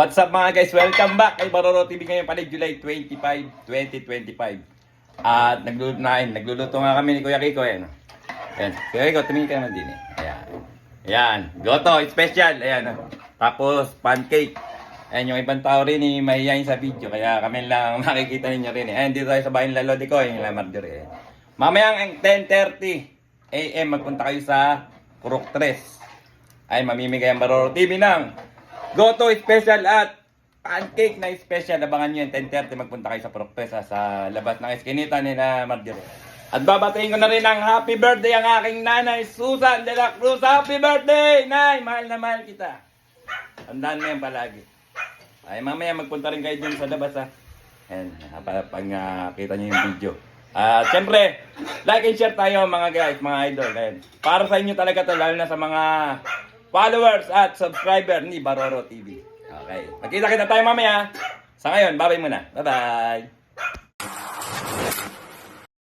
What's up mga guys? Welcome back kay Baroro TV ngayon pala July 25, 2025. At nagluluto na nagluluto nga kami ni Kuya Kiko ayan. Ayan. Kuya Kiko, tumingin ka naman din eh. Ayan. Ayan. Goto, special. Ayan. Tapos pancake. Ayan yung ibang tao rin eh, mahihayin sa video. Kaya kami lang makikita ninyo rin eh. Ayan, dito tayo sa bahay ng Lolo ko, yung La Marjorie. Ayan. Mamayang 10.30 AM magpunta kayo sa Kurok 3. Ay, mamimigay ang Baroro TV ng Goto special at pancake na special. Abangan nyo yung 10.30 magpunta kayo sa 3 sa labas ng eskinita ni na Marjorie. At babatayin ko na rin ang happy birthday ang aking nanay, Susan de la Cruz. Happy birthday! Nay, mahal na mahal kita. Tandaan mo yan palagi. Ay, mamaya magpunta rin kayo dun sa labas ha. Ayan, para pag ah, kita nyo yung video. At siyempre, like and share tayo mga guys, mga idol. Ayan. Para sa inyo talaga to, lalo na sa mga followers at subscriber ni Baroro TV. Okay. Magkita kita tayo mamaya. Sa ngayon, bye-bye muna. Bye-bye.